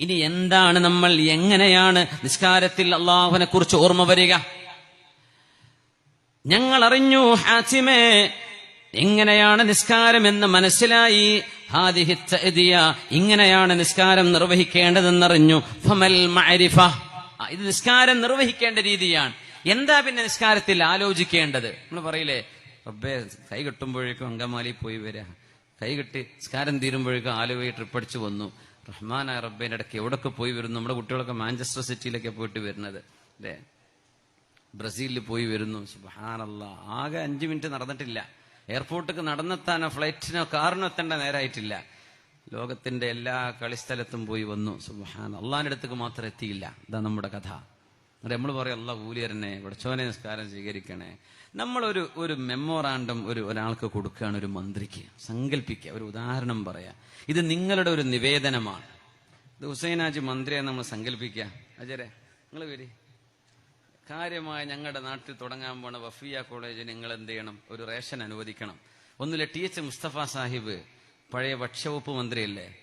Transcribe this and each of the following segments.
ഇനി എന്താണ് നമ്മൾ എങ്ങനെയാണ് നിസ്കാരത്തിൽ അള്ളാഹുവിനെ കുറിച്ച് ഓർമ്മ വരിക? ഞങ്ങൾ അറിഞ്ഞു ഹാസിമേ എങ്ങനെയാണ് നിസ്കാരം എന്ന് മനസ്സിലായി. ഇങ്ങനെയാണ് നിസ്കാരം നിർവഹിക്കേണ്ടതെന്നറിഞ്ഞു. ഫമൽ ഇത് നിസ്കാരം നിർവഹിക്കേണ്ട രീതിയാണ്. എന്താ പിന്നെ നിസ്കാരത്തിൽ ആലോചിക്കേണ്ടത്? നമ്മൾ പറയില്ലേ റബ്ബേ കൈ കെട്ടുമ്പോഴേക്കും അങ്കമാലി പോയി വരാ. കൈ കെട്ടി നിസ്കാരം തീരുമ്പോഴേക്കും ആലുവയിൽ ട്രിപ്പടിച്ചു വന്നു. റഹ്മാനായ റബ്ബേന്റെ ഇടയ്ക്ക് എവിടൊക്കെ പോയി വരുന്നു? നമ്മുടെ കുട്ടികളൊക്കെ മാഞ്ചസ്റ്റർ സിറ്റിയിലൊക്കെ പോയിട്ട് വരുന്നത്. അല്ലേ ബ്രസീലിൽ പോയി വരുന്നു. സുബാനല്ല ആകെ അഞ്ചു മിനിറ്റ് നടന്നിട്ടില്ല. എയർപോർട്ടിക്ക് നടന്നെത്താനോ ഫ്ലൈറ്റിനോ കാറിനോ എത്തേണ്ട നേരമായിട്ടില്ല ലോകത്തിന്റെ എല്ലാ കളിസ്ഥലത്തും പോയി വന്നു. സുബാൻ അള്ളാന്റെ അടുത്തേക്ക് മാത്രം എത്തിയില്ല. ഇതാ നമ്മുടെ കഥ. എന്നിട്ട് നമ്മൾ പറയും അല്ല ഊലിയരനെ വടച്ചോനെ നിസ്കാരം സ്വീകരിക്കണേ. നമ്മളൊരു ഒരു മെമ്മോറാണ്ടം ഒരു ഒരാൾക്ക് കൊടുക്കുകയാണ് ഒരു മന്ത്രിക്ക്. സങ്കല്പിക്കുക ഒരു ഉദാഹരണം പറയാ. ഇത് നിങ്ങളുടെ ഒരു നിവേദനമാണ്. ഇത് ഹുസൈനാജി മന്ത്രിയെ നമ്മൾ സങ്കല്പിക്കുക. അജരെ നിങ്ങൾ വരി. കാര്യമായ ഞങ്ങളുടെ നാട്ടിൽ തുടങ്ങാൻ പോണ വഫിയ കോളേജ് നിങ്ങൾ എന്ത് ചെയ്യണം? ഒരു റേഷൻ അനുവദിക്കണം. ഒന്നുമില്ല ടി എച്ച് മുസ്തഫ സാഹിബ് പഴയ ഭക്ഷ്യവകുപ്പ് മന്ത്രിയല്ലേ?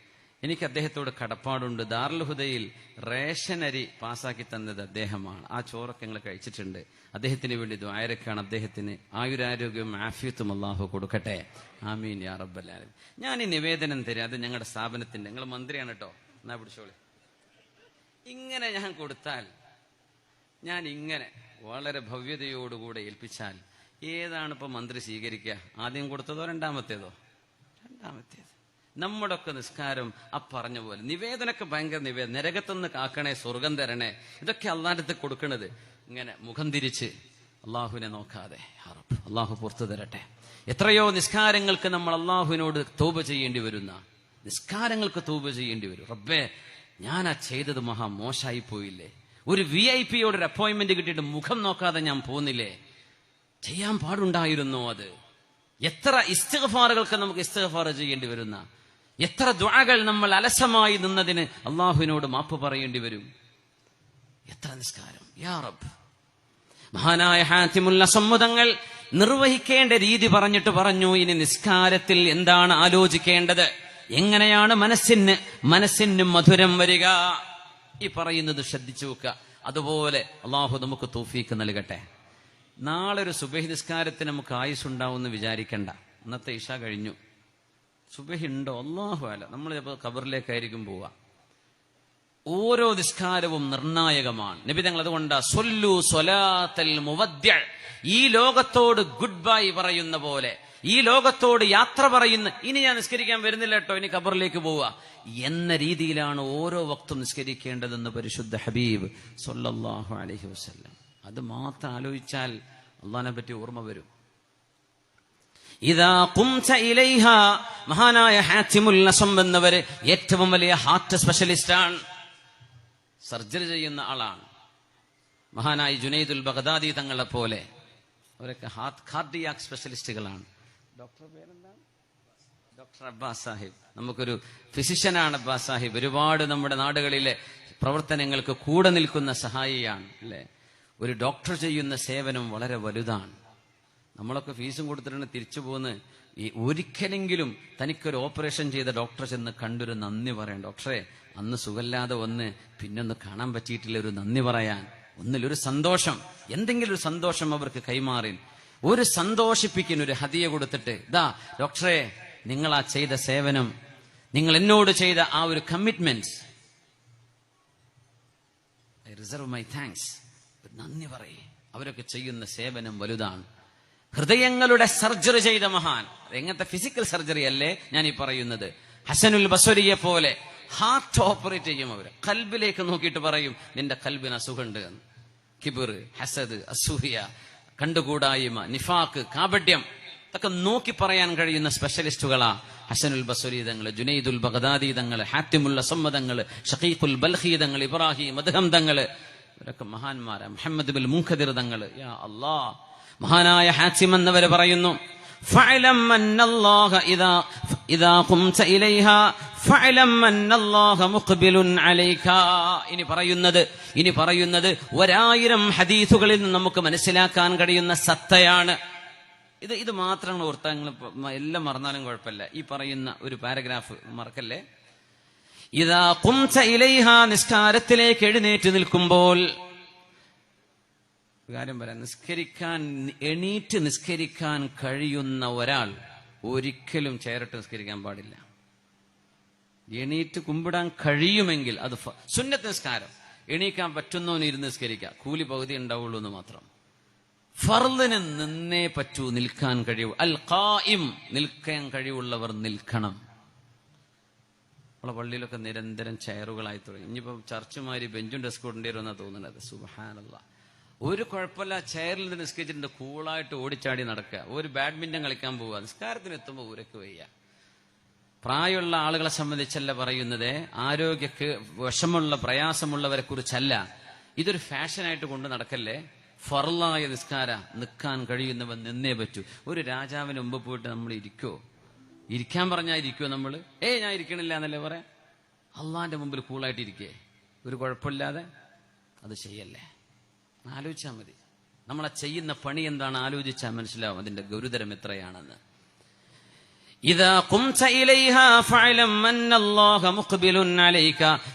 എനിക്ക് അദ്ദേഹത്തോട് കടപ്പാടുണ്ട്. ദാർലുഹുദയിൽ റേഷൻ അരി പാസാക്കി തന്നത് അദ്ദേഹമാണ്. ആ ചോറൊക്കെ ഞങ്ങൾ കഴിച്ചിട്ടുണ്ട്. അദ്ദേഹത്തിന് വേണ്ടി ദ്വായരക്കാണ് അദ്ദേഹത്തിന് ആയുരാരോഗ്യവും ആഫിയത്തും അള്ളാഹു കൊടുക്കട്ടെ. ആമീൻ യാ റബ്ബല്ലാലും ഞാൻ ഈ നിവേദനം തരാം. അത് ഞങ്ങളുടെ സ്ഥാപനത്തിന്റെ നിങ്ങൾ മന്ത്രിയാണ് കേട്ടോ. എന്നാ പിടിച്ചോളി. ഇങ്ങനെ ഞാൻ കൊടുത്താൽ ഞാൻ ഇങ്ങനെ വളരെ ഭവ്യതയോടുകൂടെ ഏൽപ്പിച്ചാൽ ഏതാണ് ഇപ്പൊ മന്ത്രി സ്വീകരിക്കുക? ആദ്യം കൊടുത്തതോ രണ്ടാമത്തേതോ? രണ്ടാമത്തേത്. നമ്മുടെ ഒക്കെ നിസ്കാരം ആ പറഞ്ഞ പോലെ. നിവേദനൊക്കെ ഭയങ്കര നിവേദന നരകത്തുനിന്ന് കാക്കണേ സ്വർഗം തരണേ. ഇതൊക്കെ അള്ളാഹത്തെ കൊടുക്കണത്. ഇങ്ങനെ മുഖം തിരിച്ച് അള്ളാഹുവിനെ നോക്കാതെ. അള്ളാഹു പുറത്തു തരട്ടെ. എത്രയോ നിസ്കാരങ്ങൾക്ക് നമ്മൾ അള്ളാഹുവിനോട് തോപ ചെയ്യേണ്ടി വരുന്ന. നിസ്കാരങ്ങൾക്ക് തോപ ചെയ്യേണ്ടി വരും. റബ്ബേ ഞാൻ ആ ചെയ്തത് മഹാ മോശമായി പോയില്ലേ? ഒരു വി ഐ പിയോട് ഒരു അപ്പോയിന്റ്മെന്റ് കിട്ടിയിട്ട് മുഖം നോക്കാതെ ഞാൻ പോന്നില്ലേ? ചെയ്യാൻ പാടുണ്ടായിരുന്നോ അത്? എത്ര ഇസ്തഫാറുകൾക്ക് നമുക്ക് ഇസ്തിഗ്ഫാർ ചെയ്യേണ്ടി വരുന്ന? എത്ര ദുആകൾ നമ്മൾ അലസമായി നിന്നതിന് അള്ളാഹുവിനോട് മാപ്പ് പറയേണ്ടി വരും? എത്ര നിസ്കാരം? യാ റബ്ബ്. മഹാനായ ഹാത്തിമുല്ല സമ്മതങ്ങൾ നിർവഹിക്കേണ്ട രീതി പറഞ്ഞിട്ട് പറഞ്ഞു ഇനി നിസ്കാരത്തിൽ എന്താണ് ആലോചിക്കേണ്ടത്? എങ്ങനെയാണ് മനസ്സിന് മനസ്സിന് മധുരം വരിക? ഈ പറയുന്നത് ശ്രദ്ധിച്ചു വെക്കുക. അതുപോലെ അള്ളാഹു നമുക്ക് തൂഫീക്ക് നൽകട്ടെ. നാളെ ഒരു സുബഹി നിസ്കാരത്തിന് നമുക്ക് ആയുസ് ഉണ്ടാവും എന്ന് വിചാരിക്കണ്ട. ഇന്നത്തെ ഇഷ കഴിഞ്ഞു. സുബഹി ഉണ്ടോ അള്ളാഹു അല്ല നമ്മൾ ചിലപ്പോൾ ഖബറിലേക്കായിരിക്കും പോവുക ഓരോ നിസ്കാരവും നിർണായകമാണ്. നബി തങ്ങൾ അതുകൊണ്ട് സൊല്ലു സ്വലാത്തൽ മുവദ്യ ഈ ലോകത്തോട് ഗുഡ് ബൈ പറയുന്ന പോലെ ഈ ലോകത്തോട് യാത്ര പറയുന്ന ഇനി ഞാൻ നിസ്കരിക്കാൻ വരുന്നില്ല കേട്ടോ ഇനി ഖബറിലേക്ക് പോവുക എന്ന രീതിയിലാണ് ഓരോ വക്തും നിസ്കരിക്കേണ്ടതെന്ന് പരിശുദ്ധ ഹബീബ് സൊല്ലാഹു അലഹി വസ്ല്ലാം. അത് മാത്രം ആലോചിച്ചാൽ അള്ളഹാനെ പറ്റി ഓർമ്മ വരും. ഇതാ കുംസ ഇലൈഹ. മഹാനായ ഹാത്തിമുൽ നസം എന്നവര് ഏറ്റവും വലിയ ഹാർട്ട് സ്പെഷ്യലിസ്റ്റാണ് ആണ്. സർജറി ചെയ്യുന്ന ആളാണ്. മഹാനായി ജുനൈദുൽ ബഗ്ദാദി തങ്ങളെ പോലെ അവരൊക്കെ ഹാർട്ട് കാർഡിയാക് സ്പെഷ്യലിസ്റ്റുകളാണ് ഡോക്ടർ പേരെന്താണ് ഡോക്ടർ അബ്ബാസ് സാഹിബ്. നമുക്കൊരു ഫിസിഷ്യനാണ് അബ്ബാസ് സാഹിബ്. ഒരുപാട് നമ്മുടെ നാടുകളിലെ പ്രവർത്തനങ്ങൾക്ക് കൂടെ നിൽക്കുന്ന സഹായിയാണ് അല്ലെ? ഒരു ഡോക്ടർ ചെയ്യുന്ന സേവനം വളരെ വലുതാണ്. നമ്മളൊക്കെ ഫീസും കൊടുത്തിട്ടാണ് തിരിച്ചു പോകുന്നത്. ഈ ഒരിക്കലെങ്കിലും തനിക്കൊരു ഓപ്പറേഷൻ ചെയ്ത ഡോക്ടറെ ചെന്ന് കണ്ടൊരു നന്ദി പറയാൻ. ഡോക്ടറെ അന്ന് സുഖമില്ലാതെ വന്ന് പിന്നൊന്ന് കാണാൻ പറ്റിയിട്ടില്ല ഒരു നന്ദി പറയാൻ. ഒന്നിലൊരു സന്തോഷം. എന്തെങ്കിലും ഒരു സന്തോഷം അവർക്ക് കൈമാറി ഒരു സന്തോഷിപ്പിക്കുന്ന ഒരു ഹതിയ കൊടുത്തിട്ട് ഇതാ ഡോക്ടറെ നിങ്ങൾ ആ ചെയ്ത സേവനം നിങ്ങൾ എന്നോട് ചെയ്ത ആ ഒരു commitment I reserve my thanks നന്ദി പറയേ. അവരൊക്കെ ചെയ്യുന്ന സേവനം വലുതാണ്. ഹൃദയങ്ങളുടെ സർജറി ചെയ്ത മഹാൻ. എങ്ങനത്തെ ഫിസിക്കൽ സർജറി അല്ലേ ഞാൻ ഈ പറയുന്നത്. ഹസനുൽ ബസുരിയെ പോലെ ഹാർട്ട് ഓപ്പറേറ്റ് ചെയ്യും അവർ. കൽബിലേക്ക് നോക്കിയിട്ട് പറയും നിന്റെ കൽബിന് അസുഖമുണ്ട് എന്ന്. കിബിർ ഹസദ് അസൂയ കണ്ടുകൂടായ്മ നിഫാക്ക് കാപട്യം ഇതൊക്കെ നോക്കി പറയാൻ കഴിയുന്ന സ്പെഷ്യലിസ്റ്റുകളാ ഹസനുൽ ബസുരീതങ്ങൾ ജുനൈദുൽ ബഗദാദി തങ്ങൾ ഹാത്തിമുൽ അസമ്മദങ്ങൾ ഷഖീഖുൽ ബൽഹി തങ്ങൾ ഇബ്രാഹിം തങ്ങൾ. ഇവരൊക്കെ മഹാന്മാരാ. മുഹമ്മദ് ബിൽ മുഖദിർ യാ അല്ലാ മഹാനായ ഹാസിം എന്നവർ പറയുന്നു ഇനി പറയുന്നത് ഇനി പറയുന്നത് ഒരായിരം ഹദീസുകളിൽ നിന്ന് നമുക്ക് മനസ്സിലാക്കാൻ കഴിയുന്ന സത്തയാണ്. ഇത് ഇത് മാത്രമാണ് ഓർത്താൽ എല്ലാം മറന്നാലും കുഴപ്പമില്ല. ഈ പറയുന്ന ഒരു പാരഗ്രാഫ് മറക്കല്ലേ? ഇതാ കുംസ ഇലൈഹ നിസ്കാരത്തിലേക്ക് എഴുന്നേറ്റ് നിൽക്കുമ്പോൾ കാര്യം പറയാം. നിസ്കരിക്കാൻ എണീറ്റ് നിസ്കരിക്കാൻ കഴിയുന്ന ഒരാൾ ഒരിക്കലും ചേരട്ട് നിസ്കരിക്കാൻ പാടില്ല. എണീറ്റ് കുമ്പിടാൻ കഴിയുമെങ്കിൽ അത് സുന്നത്ത് നിസ്കാരം. എണീക്കാൻ പറ്റുന്നവന് ഇരുന്ന് നിസ്കരിക്കാം കൂലി പകുതി ഉണ്ടാവുള്ളൂ എന്ന് മാത്രം. ഫർദിന് നിന്നേ പറ്റൂ നിൽക്കാൻ കഴിയൂ. അൽ ഖായിം നിൽക്കാൻ കഴിവുള്ളവർ നിൽക്കണം. നമ്മളെ പള്ളിയിലൊക്കെ നിരന്തരം ചെയറുകളായി തുടങ്ങി. ഇനിയിപ്പോ ചർച്ചുമാരി ബെഞ്ചും ഡെസ്ക് കൊണ്ടേ വരുമെന്നാ തോന്നുന്നത്. സുബഹാനല്ല. ഒരു കുഴപ്പമില്ല ചെയറിൽ നിന്ന് നിസ്കരിച്ചിട്ടുണ്ട് കൂളായിട്ട് ഓടിച്ചാടി നടക്കുക. ഒരു ബാഡ്മിന്റൺ കളിക്കാൻ പോവുക. നിസ്കാരത്തിന് എത്തുമ്പോൾ ഊരക്ക് വയ്യ. പ്രായമുള്ള ആളുകളെ സംബന്ധിച്ചല്ല പറയുന്നത്. ആരോഗ്യക്ക് വിഷമുള്ള പ്രയാസമുള്ളവരെ കുറിച്ചല്ല. ഇതൊരു ഫാഷനായിട്ട് കൊണ്ട് നടക്കല്ലേ? ഫറലായ നിസ്കാര നിൽക്കാൻ കഴിയുന്നവൻ നിന്നേ പറ്റൂ. ഒരു രാജാവിന് മുമ്പ് പോയിട്ട് നമ്മൾ ഇരിക്കോ? ഇരിക്കാൻ പറഞ്ഞാൽ ഇരിക്കോ നമ്മൾ? ഏ ഞാൻ ഇരിക്കണില്ല എന്നല്ലേ പറയാം? അള്ളാന്റെ മുമ്പിൽ കൂളായിട്ട് ഇരിക്കേ. ഒരു കുഴപ്പമില്ലാതെ അത് ചെയ്യല്ലേ? ആലോചിച്ചാൽ മതി. നമ്മളെ ചെയ്യുന്ന പണി എന്താണ് ആലോചിച്ചാൽ മനസ്സിലാവും അതിന്റെ ഗുരുതരം എത്രയാണെന്ന്.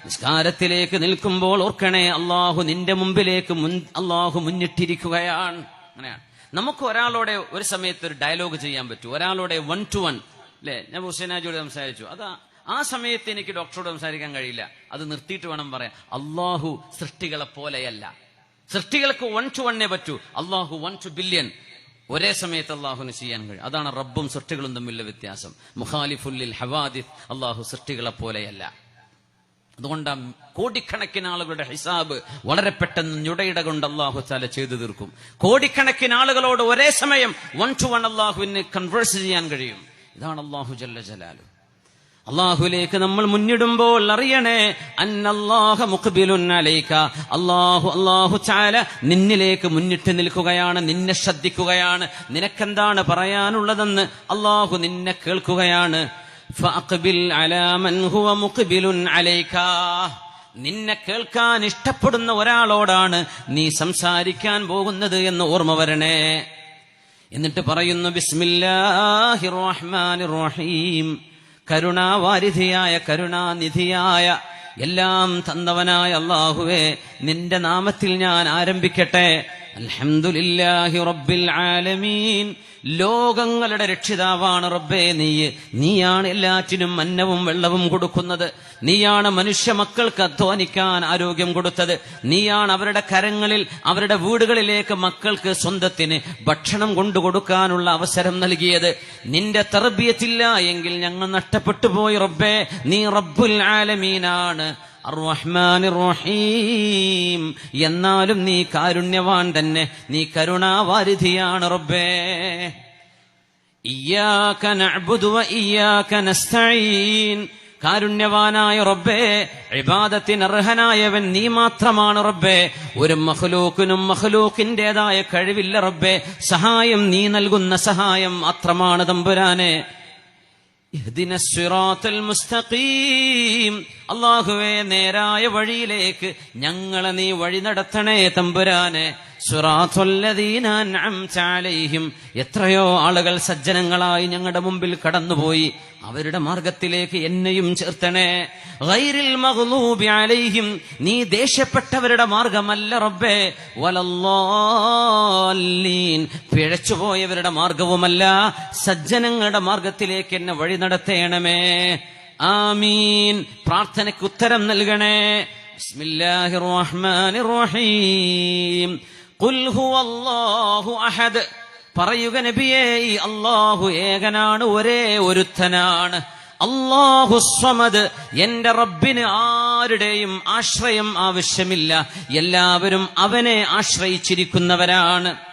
നിസ്കാരത്തിലേക്ക് നിൽക്കുമ്പോൾ ഓർക്കണേ അള്ളാഹു നിന്റെ മുമ്പിലേക്ക് അള്ളാഹു മുന്നിട്ടിരിക്കുകയാണ്. അങ്ങനെയാണ്. നമുക്ക് ഒരാളോടെ ഒരു സമയത്ത് ഒരു ഡയലോഗ് ചെയ്യാൻ പറ്റും. ഒരാളോടെ വൺ ടു വൺ അല്ലെ? ഞാൻ ഹുസൈനാജിയോട് സംസാരിച്ചു. അതാ ആ സമയത്ത് എനിക്ക് ഡോക്ടറോട് സംസാരിക്കാൻ കഴിയില്ല. അത് നിർത്തിയിട്ട് വേണം പറയാൻ. അള്ളാഹു സൃഷ്ടികളെ പോലെയല്ല. സൃഷ്ടികൾക്ക് വൺ ടു വണ്ണേ പറ്റൂ. അള്ളാഹു വൺ ടു ബില്യൺ ഒരേ സമയത്ത് അള്ളാഹുവിന് ചെയ്യാൻ കഴിയും. അതാണ് റബ്ബും സൃഷ്ടികളും തമ്മിലുള്ള വ്യത്യാസം. മുഖാലിഫുല്ലിൽ ഹവാദിഫ് അള്ളാഹു സൃഷ്ടികളെ പോലെയല്ല. അതുകൊണ്ട് കോടിക്കണക്കിന് ആളുകളുടെ ഹിസാബ് വളരെ പെട്ടെന്ന് ഞുടയിട കൊണ്ട് അള്ളാഹു താല ചെയ്തു തീർക്കും. കോടിക്കണക്കിന് ആളുകളോട് ഒരേ സമയം വൺ ടു വൺ അള്ളാഹുവിന് കൺവേഴ്സ് ചെയ്യാൻ കഴിയും. ഇതാണ് അള്ളാഹു ജല്ല ജലാലു. അള്ളാഹുലേക്ക് നമ്മൾ മുന്നിടുമ്പോൾ അറിയണേ അന്നല്ലാഹ മുഖ്ബിലുൻ അലൈക്ക അള്ളാഹു അള്ളാഹു ചാല നിന്നിലേക്ക് മുന്നിട്ട് നിൽക്കുകയാണ് നിന്നെ ശ്രദ്ധിക്കുകയാണ്. നിനക്കെന്താണ് പറയാനുള്ളതെന്ന് അള്ളാഹു നിന്നെ കേൾക്കുകയാണ്. നിന്നെ കേൾക്കാൻ ഇഷ്ടപ്പെടുന്ന ഒരാളോടാണ് നീ സംസാരിക്കാൻ പോകുന്നത് എന്ന് ഓർമ്മ വരണേ. എന്നിട്ട് പറയുന്നു ബിസ്മില്ലാഹിർ റഹ്മാനിർ റഹീം. കരുണാവാരിധിയായ കരുണാനിധിയായ എല്ലാം തന്നവനായ അള്ളാഹുവേ നിന്റെ നാമത്തിൽ ഞാൻ ആരംഭിക്കട്ടെ. അൽഹംദുലില്ലാഹി റബ്ബിൽ ആലമീൻ. ലോകങ്ങളുടെ രക്ഷിതാവാണ് റബ്ബേ നീ. നീയാണ് എല്ലാറ്റിനും അന്നവും വെള്ളവും കൊടുക്കുന്നത്. നീയാണ് മനുഷ്യ മക്കൾക്ക് അധ്വാനിക്കാൻ ആരോഗ്യം കൊടുത്തത്. നീയാണ് അവരുടെ കരങ്ങളിൽ അവരുടെ വീടുകളിലേക്ക് മക്കൾക്ക് സ്വന്തത്തിന് ഭക്ഷണം കൊണ്ടുകൊടുക്കാനുള്ള അവസരം നൽകിയത്. നിന്റെ തർബിയത്തില്ല എങ്കിൽ ഞങ്ങൾ നഷ്ടപ്പെട്ടു പോയി റബ്ബേ. നീ റബ്ബുൽ ആലമീനാണ്. റഹീം എന്നാലും നീ കാരുണ്യവാൻ തന്നെ. നീ കരുണാവാരിധിയാണ് റബ്ബേ. ഇയ്യാക വ ഇയ്യാക നസ്തഈൻ. കാരുണ്യവാനായ റബ്ബേ ഇബാദത്തിന് അർഹനായവൻ നീ മാത്രമാണ് റബ്ബേ. ഒരു മഹ്ലൂക്കിനും മഹ്ലൂക്കിന്റേതായ കഴിവില്ല റബ്ബേ. സഹായം നീ നൽകുന്ന സഹായം മാത്രമാണ് തമ്പുരാനെ. അള്ളാഹുവേ നേരായ വഴിയിലേക്ക് ഞങ്ങളെ നീ വഴി നടത്തണേ തമ്പുരാനെ. അലൈഹിം. എത്രയോ ആളുകൾ സജ്ജനങ്ങളായി ഞങ്ങളുടെ മുമ്പിൽ കടന്നുപോയി. അവരുടെ മാർഗത്തിലേക്ക് എന്നെയും ചേർത്തണേ. മഗ്ലൂബി അലൈഹിം. നീ ദേഷ്യപ്പെട്ടവരുടെ മാർഗമല്ല റബ്ബേ. വലല്ലാലീൻ. പിഴച്ചുപോയവരുടെ മാർഗവുമല്ല. സജ്ജനങ്ങളുടെ മാർഗത്തിലേക്ക് എന്നെ വഴി നടത്തേണമേ. ആമീൻ. പ്രാർത്ഥനയ്ക്ക് ഉത്തരം നൽകണേ. ബിസ്മില്ലാഹിർ റഹ്മാനിർ റഹീം. അഹദ്. പറയുക നബിയേ ഈ അള്ളാഹു ഏകനാണ് ഒരേ ഒരുത്തനാണ്. അള്ളാഹു സ്വമത് എന്റെ റബ്ബിന് ആരുടെയും ആശ്രയം ആവശ്യമില്ല. എല്ലാവരും അവനെ ആശ്രയിച്ചിരിക്കുന്നവരാണ്.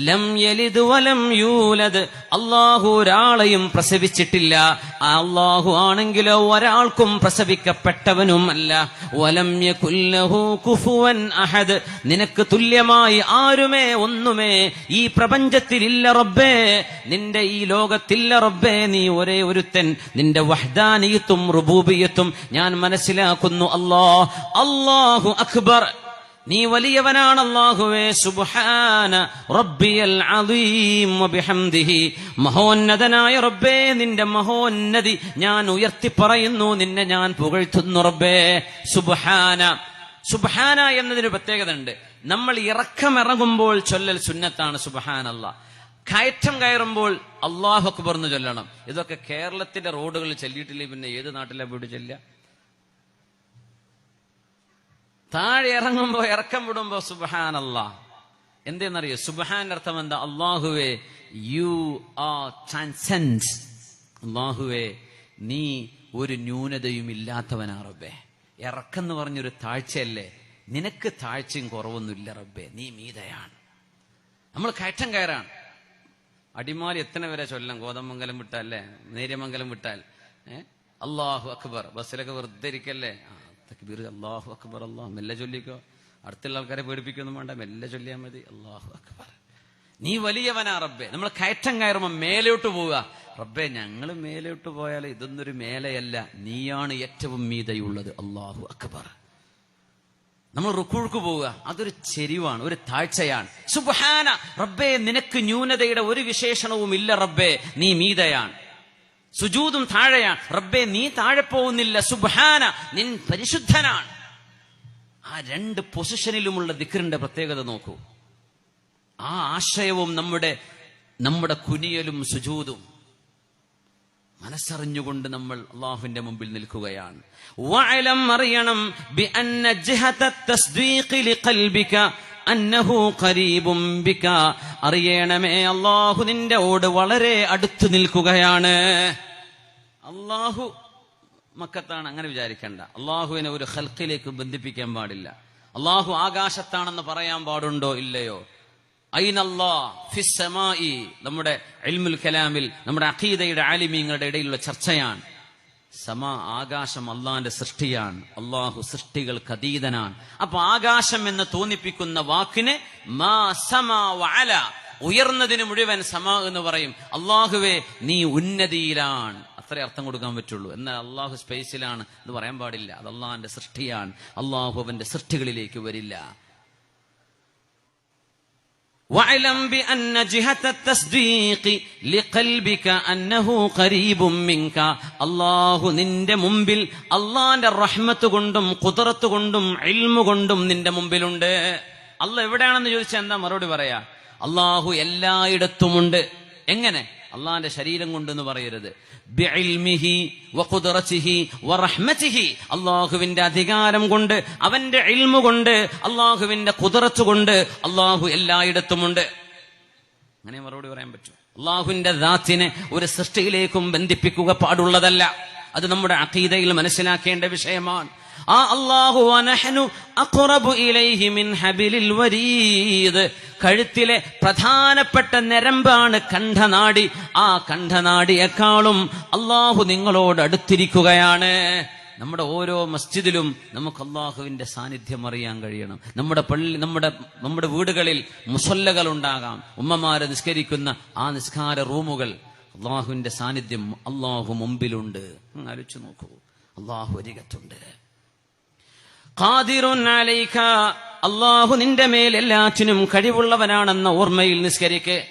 ലം യലിദ് വലം യൂലദ്. അള്ളാഹു ഒരാളെയും പ്രസവിച്ചിട്ടില്ല. അള്ളാഹു ആണെങ്കിലോ ഒരാൾക്കും പ്രസവിക്കപ്പെട്ടവനും അല്ല. വലം യകുല്ലഹു കുഫുവൻ അഹദ്. നിനക്ക് തുല്യമായി ആരുമേ? ഒന്നുമേ. ഈ പ്രപഞ്ചത്തിലില്ല റബ്ബേ. നിന്റെ ഈ ലോകത്തില്ല റബ്ബേ. നീ ഒരേ ഒരുത്തൻ. നിന്റെ വഹ്ദാനിയത്തും റുബൂബിയത്തും ഞാൻ മനസ്സിലാക്കുന്നു. അള്ളാഹ് അല്ലാഹു അക്ബർ. നീ വലിയവനാണ് സുബ്ഹാന റബ്ബിയൽ വബിഹംദിഹി. മഹോന്നതനായ റബ്ബേ നിന്റെ മഹോന്നതി ഞാൻ ഉയർത്തി പറയുന്നു നിന്നെ ഞാൻ പുകഴ്ത്തുന്നു റബ്ബേ. സുബ്ഹാന. സുബ്ഹാന എന്നതിന് പ്രത്യേകത ഉണ്ട് നമ്മൾ ഇറക്കമിറങ്ങുമ്പോൾ ചൊല്ലൽ സുന്നത്താണ് സുബ്ഹാനല്ല കയറ്റം കയറുമ്പോൾ അള്ളാഹു അക്ബർ എന്ന് ചൊല്ലണം. ഇതൊക്കെ കേരളത്തിന്റെ റോഡുകളിൽ ചൊല്ലിയിട്ടില്ലേ പിന്നെ ഏത് നാട്ടിലെ വീട് ചൊല്ലുക? താഴെ ഇറങ്ങുമ്പോ ഇറക്കം വിടുമ്പോ സുബഹാൻ അല്ലാ എന്തെന്നറിയോ? സുബഹാൻ അർത്ഥം എന്താ? അള്ളാഹുവേ യു ആർ ട്രാൻസെൻഡ് അള്ളാഹുവേ നീ ഒരു ന്യൂനതയും ഇല്ലാത്തവനാ റബ്ബേ. ഇറക്കെന്ന് പറഞ്ഞൊരു താഴ്ചയല്ലേ? നിനക്ക് താഴ്ചയും കുറവൊന്നുമില്ല റബ്ബേ. നീ മീതയാണ്. നമ്മൾ കയറ്റം കയറാണ്. അടിമാലി എത്ര വരെ ചൊല്ലാം ഗോതമംഗലം വിട്ടാൽ അല്ലേ? നേര്യമംഗലം വിട്ടാൽ. അള്ളാഹു അക്ബർ. ബസ്സിലൊക്കെ വെറുതെ ഇരിക്കല്ലേ? ആ, തക്ബീർ അള്ളാഹു അക്ബർ അള്ളാഹു മെല്ലെ ചൊല്ലിക്കോ. അടുത്തുള്ള ആൾക്കാരെ പേടിപ്പിക്കൊന്നും വേണ്ട മെല്ലെ ചൊല്ലിയാൽ മതി. അള്ളാഹു അക്ബർ. നീ വലിയവനാ റബ്ബെ. നമ്മൾ കയറ്റം കയറുമ്പോൾ മേലോട്ട് പോവുക. റബ്ബെ ഞങ്ങൾ മേലോട്ട് പോയാൽ ഇതൊന്നൊരു മേലയല്ല. നീയാണ് ഏറ്റവും മീതയുള്ളത്. അള്ളാഹു അക്ബർ. നമ്മൾ റുക്കുഴുക്ക് പോവുക. അതൊരു ചെരിവാണ് ഒരു താഴ്ചയാണ്. സുബ്ഹാന റബ്ബേ നിനക്ക് ന്യൂനതയുടെ ഒരു വിശേഷണവും ഇല്ല റബ്ബേ. നീ മീതയാണ്. സുജൂതും താഴെയാണ് റബ്ബെ നീ താഴെ പോകുന്നില്ല. സുബാന നിൻ പരിശുദ്ധനാണ്. ആ രണ്ട് പൊസിഷനിലുമുള്ള ദിക്കറിന്റെ പ്രത്യേകത നോക്കൂ. ആ ആശയവും നമ്മുടെ നമ്മുടെ കുനിയലും സുജൂതും മനസ്സറിഞ്ഞുകൊണ്ട് നമ്മൾ അള്ളാഹുവിന്റെ മുമ്പിൽ നിൽക്കുകയാണ്. അറിയണം അന്നഹു ഖരീബും ബിക. അറിയണമേ അള്ളാഹു നിന്റെ ഓട് വളരെ അടുത്തു നിൽക്കുകയാണ്. അള്ളാഹു മക്കത്താണ് അങ്ങനെ വിചാരിക്കണ്ട. അള്ളാഹുവിനെ ഒരു ഹൽക്കിലേക്ക് ബന്ധിപ്പിക്കാൻ പാടില്ല. അള്ളാഹു ആകാശത്താണെന്ന് പറയാൻ പാടുണ്ടോ ഇല്ലയോ? നമ്മുടെ ഇൽമുൽ കലാമിൽ നമ്മുടെ അഖീദയുടെ ആലിമീങ്ങളുടെ ഇടയിലുള്ള ചർച്ചയാണ്. സമ ആകാശം അള്ളാന്റെ സൃഷ്ടിയാണ്. അള്ളാഹു സൃഷ്ടികൾക്ക് അതീതനാണ്. അപ്പൊ ആകാശം എന്ന് തോന്നിപ്പിക്കുന്ന വാക്കിന് മാ സമ ഉയർന്നതിന് മുഴുവൻ സമ എന്ന് പറയും. അള്ളാഹുവേ നീ ഉന്നതിയിലാണ്. അത്രേ അർത്ഥം കൊടുക്കാൻ പറ്റുള്ളൂ. എന്നാൽ അള്ളാഹു സ്പേസിലാണ് എന്ന് പറയാൻ പാടില്ല. അത് അള്ളാഹിന്റെ സൃഷ്ടിയാണ്. അള്ളാഹു അവന്റെ സൃഷ്ടികളിലേക്ക് വരില്ല. واعلم بأن جهة التصديق لقلبك أنه قريب منك അള്ളാഹു നിന്റെ മുമ്പിൽ അള്ളാന്റെ റഹ്മത്ത് കൊണ്ടും കുതിരത്ത് കൊണ്ടും ഇൽമു കൊണ്ടും നിന്റെ മുമ്പിലുണ്ട് അല്ല എവിടെയാണെന്ന് ചോദിച്ചാൽ എന്താ മറുപടി പറയാ അള്ളാഹു എല്ലായിടത്തുമുണ്ട് എങ്ങനെ അള്ളാന്റെ ശരീരം കൊണ്ടെന്ന് പറയരുത്. അള്ളാഹുവിന്റെ അധികാരം കൊണ്ട് അവന്റെ ഇൽമു കൊണ്ട് അള്ളാഹുവിന്റെ കുതിറച്ചു കൊണ്ട് അള്ളാഹു എല്ലായിടത്തുമുണ്ട്. അങ്ങനെ മറുപടി പറയാൻ പറ്റും. അള്ളാഹുവിന്റെ ദാത്തിനെ ഒരു സൃഷ്ടിയിലേക്കും ബന്ധിപ്പിക്കുക പാടുള്ളതല്ല. അത് നമ്മുടെ അഖീദയിൽ മനസ്സിലാക്കേണ്ട വിഷയമാണ്. ആ അള്ളാഹു അക്കുറബു ഇലൈഹി മിൻ ഹബിലിൽ വരീദ്. കഴുത്തിലെ പ്രധാനപ്പെട്ട നരമ്പാണ് കണ്ഠനാടി. ആ കണ്ഠനാടിയെക്കാളും അള്ളാഹു നിങ്ങളോട് അടുത്തിരിക്കുകയാണ്. നമ്മുടെ ഓരോ മസ്ജിദിലും നമുക്ക് അള്ളാഹുവിന്റെ സാന്നിധ്യം അറിയാൻ കഴിയണം. നമ്മുടെ പള്ളി നമ്മുടെ നമ്മുടെ വീടുകളിൽ മുസല്ലകൾ ഉണ്ടാകാം. ഉമ്മമാരെ നിസ്കരിക്കുന്ന ആ നിസ്കാര റൂമുകൾ അള്ളാഹുവിന്റെ സാന്നിധ്യം അള്ളാഹു മുമ്പിലുണ്ട്. ആലോചിച്ച് നോക്കൂ. അള്ളാഹു അരികത്തുണ്ട്. അള്ളാഹു നിന്റെ മേൽ എല്ലാറ്റിനും കഴിവുള്ളവനാണെന്ന ഓർമ്മയിൽ നിസ്കരിക്ക്.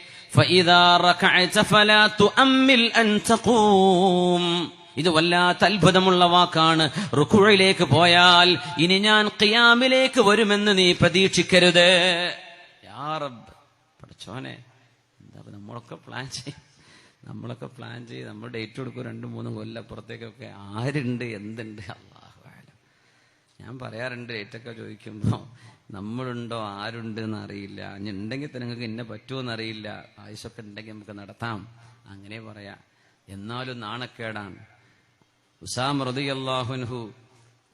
ഇത് വല്ലാത്ത അത്ഭുതമുള്ള വാക്കാണ്. റുക്കുഴയിലേക്ക് പോയാൽ ഇനി ഞാൻ ഖിയാമിലേക്ക് വരുമെന്ന് നീ പ്രതീക്ഷിക്കരുത്. പഠിച്ചോനെ എന്താ നമ്മളൊക്കെ പ്ലാൻ ചെയ്യും നമ്മളൊക്കെ പ്ലാൻ ചെയ്ത് നമ്മൾ ഡേറ്റ് കൊടുക്കും രണ്ടും മൂന്നും കൊല്ലപ്പുറത്തേക്കൊക്കെ ആരുണ്ട് എന്തുണ്ട്? അല്ല. ഞാൻ പറയാറുണ്ട് ഡേറ്റൊക്കെ ചോദിക്കുമ്പോൾ നമ്മളുണ്ടോ? ആരുണ്ട് എന്ന് അറിയില്ല ഉണ്ടെങ്കിൽ തന്നെ നിങ്ങൾക്ക് എന്നെ പറ്റുമോ അറിയില്ല. ഉണ്ടെങ്കിൽ നമുക്ക് നടത്താം. അങ്ങനെ പറയാം. എന്നാലും നാണക്കേടാണ്. ഉസാം റതിയല്ലാഹുൻഹു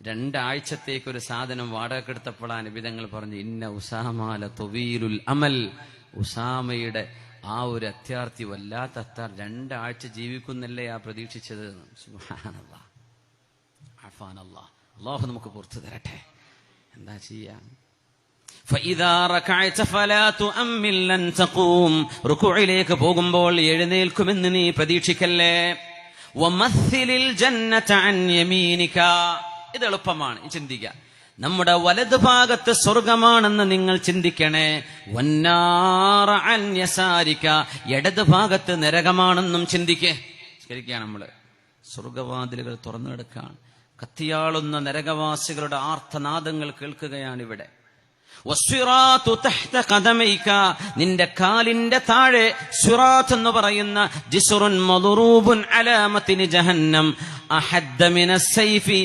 രണ്ടാഴ്ചത്തേക്ക് ഒരു സാധനം വാടകക്കെടുത്തപ്പോഴാണ് നിബിതങ്ങൾ പറഞ്ഞു ഇന്ന ഉസാമാല തൊവീലുൽ അമൽ. ഉസാമയുടെ ആ ഒരു അത്യാർത്ഥി വല്ലാത്ത അത്താർ രണ്ടാഴ്ച ജീവിക്കുന്നല്ലേ ആ പ്രതീക്ഷിച്ചത്? സുഹാനല്ലാ അഫാനല്ലാ. അള്ളാഹു നമുക്ക് പുറത്തു തരട്ടെ. എന്താ ചെയ്യാം? റുക്കുഴിലേക്ക് പോകുമ്പോൾ എഴുന്നേൽക്കുമെന്ന് നീ പ്രതീക്ഷിക്കല്ലേ? ഇത് എളുപ്പമാണ് ചിന്തിക്ക. നമ്മുടെ വലതുഭാഗത്ത് സ്വർഗമാണെന്ന് നിങ്ങൾ ചിന്തിക്കണേ. വന്നാറിക്ക അന്യസാരിക്ക ഇടതുഭാഗത്ത് നരകമാണെന്നും ചിന്തിക്കേ. നമ്മൾ. സ്വർഗവാതിലുകൾ തുറന്നെടുക്കാണ്. കത്തിയാളുന്ന നരകവാസികളുടെ ആർത്തനാദങ്ങൾ കേൾക്കുകയാണ് ഇവിടെ വസ്സിറാത്തു തഹ്ത ഖദമൈക നിന്റെ കാലിന്റെ താഴെ സുറാത്ത് എന്ന് പറയുന്ന ജിസുറുൻ മദ്റൂബുൻ അലാമത്തിന് ജഹന്നം സൈഫി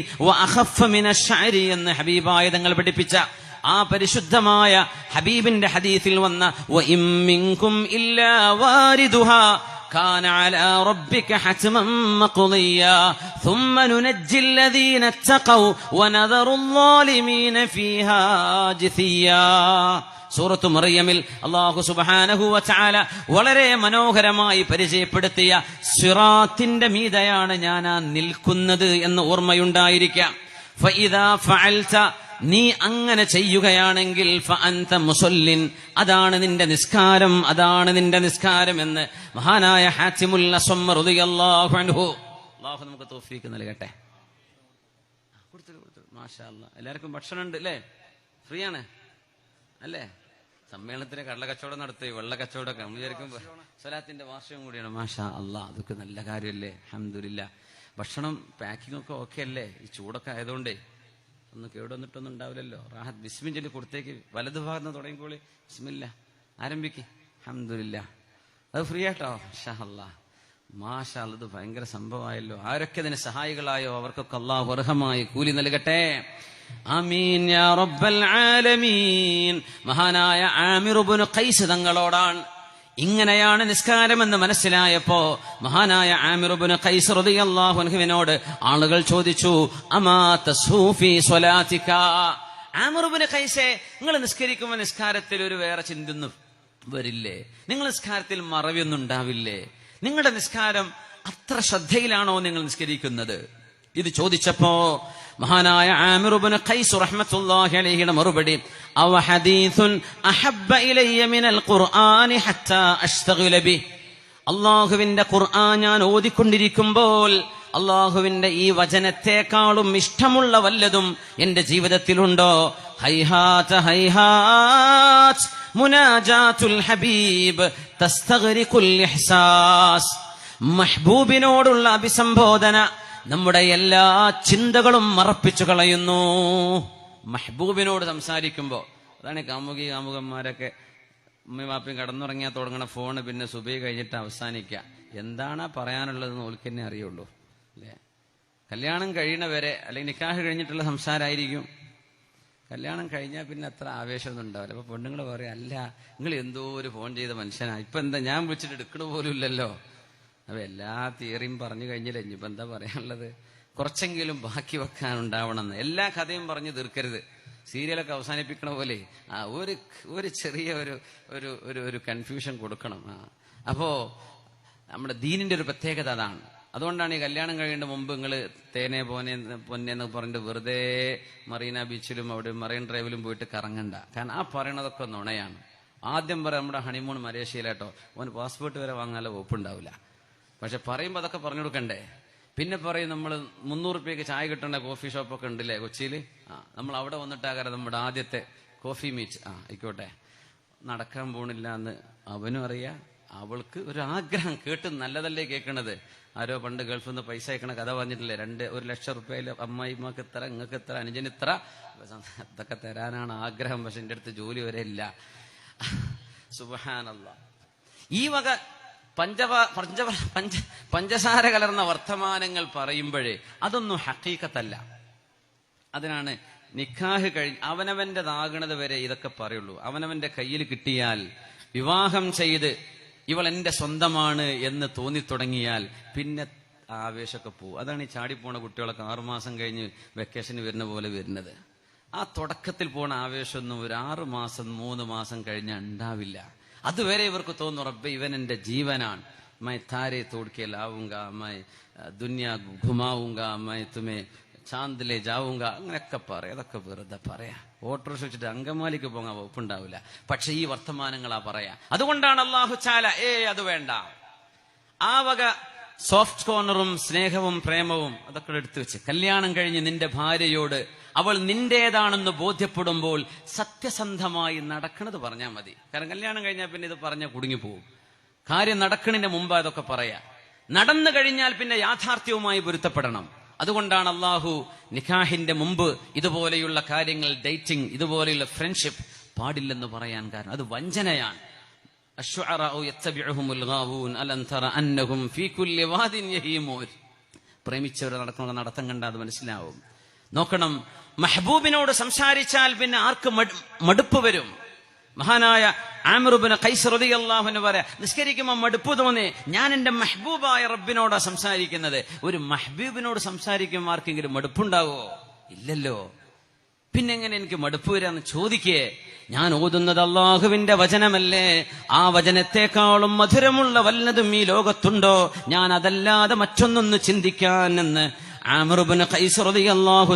എന്ന് ഹബീബായ തങ്ങൾ പഠിപ്പിച്ച ആ പരിശുദ്ധമായ ഹബീബിന്റെ ഹദീസിൽ വന്ന വഇം മിൻകും ഇല്ലാ വാരിദുഹാ كان على ربك حتما مقضيا ثم ننجي الذين اتقوا ونذر الظالمين فيها جثيا സൂറത്തു മറിയമിൽ അള്ളാഹു സുബാനഹു വചാല വളരെ മനോഹരമായി പരിചയപ്പെടുത്തിയ സിറാത്തിന്റെ മീതയാണ് ഞാൻ ആ നിൽക്കുന്നത് എന്ന് ഓർമ്മയുണ്ടായിരിക്കാം ഫഇദാ ഫഅൽത നീ അങ്ങനെ ചെയ്യുകയാണെങ്കിൽ മുസൊല്ലിൻ മുസല്ലിൻ അതാണ് നിന്റെ നിസ്കാരം അതാണ് നിന്റെ നിസ്കാരം എന്ന് മഹാനായ അൻഹു. അല്ലാഹു നമുക്ക് തോഫീക്ക് നൽകട്ടെ. മാഷാ എല്ലാവർക്കും ഭക്ഷണമുണ്ട് അല്ലേ? ഫ്രീ ആണ് അല്ലേ? സമ്മേളനത്തിന് കടല നടത്തി വെള്ള കച്ചവടമൊക്കെ. നമ്മൾ വിചാരിക്കും സ്വലാത്തിന്റെ വാർഷികം കൂടിയാണ്. മാഷാ അല്ല അതൊക്കെ നല്ല കാര്യമല്ലേ? അഹമ്മദില്ല ഭക്ഷണം പാക്കിംഗ് ഒക്കെ ഓക്കെ അല്ലേ? ഈ ചൂടൊക്കെ ആയതുകൊണ്ടേ ഒന്ന് കേടുവന്നിട്ടൊന്നും ഉണ്ടാവില്ലല്ലോ. റാഹത്ത് ബിസ്മിൻ ചൊല്ലി കൊടുത്തേക്ക്. വലതുഭാഗത്ത് നിന്ന് തുടങ്ങിക്കോളി. ബിസ്മില്ല. ആരംഭിക്ക്. അഹമ്മദില്ല അത് ഫ്രീ ആട്ടോ? ഷാ മാഷാൽ മാഷാ ഇത് ഭയങ്കര സംഭവമായല്ലോ. ആരൊക്കെ അതിന് സഹായികളായോ? അവർക്കൊക്കെ അള്ളാഹു അർഹമായി കൂലി നൽകട്ടെ. ആമീൻ യാ റബ്ബൽ ആലമീൻ. മഹാനായ ആമിറുബുന് ഖൈസ് തങ്ങളോടാണ്. ഇങ്ങനെയാണ് നിസ്കാരമെന്ന് മനസ്സിലായപ്പോ മഹാനായ ആമിറുബുന് ഖൈസ് റളിയല്ലാഹു അൻഹുവിനോട് ആളുകൾ ചോദിച്ചു അമാ തസൂഫി സ്വലാത്തിക? ആമിറുബുന് ഖൈസെ നിങ്ങൾ നിസ്കരിക്കുമ്പോൾ നിസ്കാരത്തിൽ ഒരു വേറെ ചിന്തൊന്നും വരില്ലേ? നിങ്ങൾ നിസ്കാരത്തിൽ മറവിയൊന്നും ഉണ്ടാവില്ലേ? നിങ്ങളുടെ നിസ്കാരം അത്ര ശ്രദ്ധയിലാണോ നിങ്ങൾ നിസ്കരിക്കുന്നത്? ഇത് ചോദിച്ചപ്പോ മഹാനായ ആമിറുബിന് ഖൈസ് റഹ്മത്തുള്ളാഹി അലൈഹിയുടെ മറുപടി അവ ഹദീസുൻ അഹബ്ബ ഇലയ്യ മിനൽ ഖുർആനി ഹത്താ അഷ്തഗില ബി അള്ളാഹുവിന്റെ ഖുർആൻ ഞാൻ ഓതിക്കൊണ്ടിരിക്കുമ്പോൾ അള്ളാഹുവിന്റെ ഈ വചനത്തെക്കാളും ഇഷ്ടമുള്ള വല്ലതും എന്റെ ജീവിതത്തിലുണ്ടോ? ഹൈഹാത്ത് ഹൈഹാത്ത് മുനാജാത്തുൽ ഹബീബ് തസ്തഗ്രിഖുൽ ഇഹ്സാസ്. മഹ്ബൂബിനോടുള്ള അഭിസംബോധന നമ്മുടെ എല്ലാ ചിന്തകളും മറപ്പിച്ചു കളയുന്നു. മഹ്ബൂബിനോട് സംസാരിക്കുമ്പോൾ അതാണ് കാമുകി കാമുകന്മാരൊക്കെ ഉമ്മയും വാപ്പയും കടന്നുറങ്ങിയാൽ തുടങ്ങണ ഫോണ് പിന്നെ സുബൈ കഴിഞ്ഞിട്ട് അവസാനിക്കുക എന്താണ് പറയാനുള്ളതെന്ന് ഓൽക്കന്നെ അറിയുള്ളൂ. അല്ലേ? കല്യാണം കഴിയണ വരെ അല്ലെങ്കിൽ നിക്കാഹ് കഴിഞ്ഞിട്ടുള്ള സംസാരമായിരിക്കും കല്യാണം കഴിഞ്ഞാൽ പിന്നെ അത്ര ആവേശമൊന്നും ഉണ്ടാവില്ല. അപ്പൊ പെണ്ണുങ്ങൾ പറയും അല്ല നിങ്ങൾ എന്തോ ഒരു ഫോൺ ചെയ്ത മനുഷ്യനാ. ഇപ്പൊ എന്താ ഞാൻ വിളിച്ചിട്ട് എടുക്കണ പോലും ഇല്ലല്ലോ. അപ്പൊ എല്ലാ തിയറിയും പറഞ്ഞു കഴിഞ്ഞില്ല? ഇനിയിപ്പോ എന്താ പറയാനുള്ളത്? കുറച്ചെങ്കിലും ബാക്കി വെക്കാൻ ഉണ്ടാവണമെന്ന് എല്ലാ കഥയും പറഞ്ഞു തീർക്കരുത്. സീരിയലൊക്കെ അവസാനിപ്പിക്കണ പോലെ ആ ഒരു ഒരു ചെറിയ ഒരു ഒരു ഒരു ഒരു കൺഫ്യൂഷൻ കൊടുക്കണം. ആ അപ്പോ നമ്മുടെ ദീനിന്റെ ഒരു പ്രത്യേകത അതാണ്. അതുകൊണ്ടാണ് ഈ കല്യാണം കഴിയേണ്ട മുമ്പ് നിങ്ങൾ തേനെ പോനെ പൊന്നെ എന്ന് പറഞ്ഞിട്ട് വെറുതെ മറീന ബീച്ചിലും അവിടെ മറൈൻ ഡ്രൈവിലും പോയിട്ട് കറങ്ങണ്ട. കാരണം ആ പറയണതൊക്കെ നുണയാണ്. ആദ്യം പറയാം നമ്മുടെ ഹണിമൂൺ മലേഷ്യയിലാട്ടോ. ഓന് പാസ്പോർട്ട് വരെ വാങ്ങാനുള്ള ഒപ്പുണ്ടാവില്ല പക്ഷെ പറയുമ്പോൾ അതൊക്കെ പറഞ്ഞു കൊടുക്കണ്ടേ? പിന്നെ പറയും നമ്മൾ മുന്നൂറ് രൂപയ്ക്ക് ചായ കിട്ടേണ്ട കോഫി ഷോപ്പൊക്കെ ഉണ്ടല്ലേ കൊച്ചിയിൽ ആ നമ്മൾ അവിടെ വന്നിട്ടാകാരം നമ്മുടെ ആദ്യത്തെ കോഫി മീറ്റ്. ആ ആയിക്കോട്ടെ. നടക്കാൻ പോണില്ല എന്ന് അവനും അറിയാം. അവൾക്ക് ഒരു ആഗ്രഹം കേട്ട് നല്ലതല്ലേ കേൾക്കണത് ആരോ പണ്ട് ഗൾഫിൽ നിന്ന് പൈസ അയക്കണ കഥ പറഞ്ഞിട്ടില്ലേ? രണ്ട് ഒരു ലക്ഷം റുപ്യയിൽ അമ്മായിമ്മക്ക് ഇത്ര നിങ്ങൾക്ക് ഇത്ര അനുജന് ഇത്ര. അതൊക്കെ തരാനാണ് ആഗ്രഹം പക്ഷെ എന്റെ അടുത്ത് ജോലി വരെ ഇല്ല. സുബഹാനല്ല. ഈ വക പഞ്ചവ പഞ്ചവ പഞ്ച പഞ്ചസാര കലർന്ന വർത്തമാനങ്ങൾ പറയുമ്പോഴേ അതൊന്നും ഹക്കീക്കത്തല്ല. അതിനാണ് നിക്കാഹ് കഴിഞ്ഞ് അവനവന്റെതാകണത് വരെ ഇതൊക്കെ പറയുള്ളൂ. അവനവന്റെ കയ്യിൽ കിട്ടിയാൽ വിവാഹം ചെയ്ത് ഇവൾ എന്റെ സ്വന്തമാണ് എന്ന് തോന്നിത്തുടങ്ങിയാൽ പിന്നെ ആവേശമൊക്കെ പോവും. അതാണ് ഈ ചാടിപ്പോണ കുട്ടികളൊക്കെ ആറുമാസം കഴിഞ്ഞ് വെക്കേഷന് വരുന്ന പോലെ വരുന്നത്. ആ തുടക്കത്തിൽ പോണ ആവേശമൊന്നും ഒരു ആറു മാസം മൂന്ന് മാസം കഴിഞ്ഞാൽ ഉണ്ടാവില്ല. അതുവരെ ഇവർക്ക് തോന്നുന്നു റബ്ബ് ഇവൻ എന്റെ ജീവനാണ്. മൈ താരെ തോടുക്കെ ലാവുങ്ക മൈ ദുന്യ ഘുമാവുങ്ക മൈ തുമേ ചാന്തിലെ ജാവുങ്ക. അങ്ങനെയൊക്കെ പറയാം അതൊക്കെ വെറുതെ പറയാം. ഓട്ടോറിക്ഷ വെച്ചിട്ട് അങ്കമാലിക്ക് പോകാൻ വകുപ്പുണ്ടാവില്ല. പക്ഷെ ഈ വർത്തമാനങ്ങളാ പറയാ. അതുകൊണ്ടാണ് അള്ളാഹു ചാല ഏ അത് വേണ്ട. ആ വക സോഫ്റ്റ് കോർണറും സ്നേഹവും പ്രേമവും അതൊക്കെ എടുത്തു വെച്ച്. കല്യാണം കഴിഞ്ഞ് നിന്റെ ഭാര്യയോട് അവൾ നിന്റേതാണെന്ന് ബോധ്യപ്പെടുമ്പോൾ സത്യസന്ധമായി നടക്കണത് പറഞ്ഞാൽ മതി. കാരണം കല്യാണം കഴിഞ്ഞാൽ പിന്നെ ഇത് പറഞ്ഞ കുടുങ്ങിപ്പോവും കാര്യം നടക്കണതിന്റെ മുമ്പ് അതൊക്കെ പറയാ. നടന്നു കഴിഞ്ഞാൽ പിന്നെ യാഥാർത്ഥ്യവുമായി പൊരുത്തപ്പെടണം. അതുകൊണ്ടാണ് അള്ളാഹു നിഖാഹിന്റെ മുമ്പ് ഇതുപോലെയുള്ള കാര്യങ്ങൾ ഡേറ്റിംഗ് ഇതുപോലെയുള്ള ഫ്രണ്ട്ഷിപ്പ് പാടില്ലെന്ന് പറയാൻ കാരണം. അത് വഞ്ചനയാണ്. പ്രേമിച്ചവരെ നടക്കുന്ന നടത്തം കണ്ടാൽ അത് മനസ്സിലാവും. നോക്കണം. മെഹബൂബിനോട് സംസാരിച്ചാൽ പിന്നെ ആർക്ക് മടുപ്പ് വരും? മഹാനായ ആമറുബിന് കൈസറുതി അള്ളാഹുന് പറയാ നിസ്കരിക്കുമ്പോൾ മടുപ്പ് തോന്നി. ഞാൻ എന്റെ മെഹബൂബായ റബ്ബിനോടാ സംസാരിക്കുന്നത്. ഒരു മെഹബൂബിനോട് സംസാരിക്കുമ്പോൾ ആർക്കെങ്കിലും മടുപ്പുണ്ടാവോ? ഇല്ലല്ലോ. പിന്നെങ്ങനെ എനിക്ക് മടുപ്പ് വരാന്ന് ചോദിക്കേ. ഞാൻ ഓതുന്നത് അള്ളാഹുവിന്റെ വചനമല്ലേ. ആ വചനത്തെക്കാളും മധുരമുള്ള വല്ലതും ഈ ലോകത്തുണ്ടോ? ഞാൻ അതല്ലാതെ മറ്റൊന്നൊന്ന് ചിന്തിക്കാൻ എന്ന് ആമറുബിന് കൈസറുതി അള്ളാഹു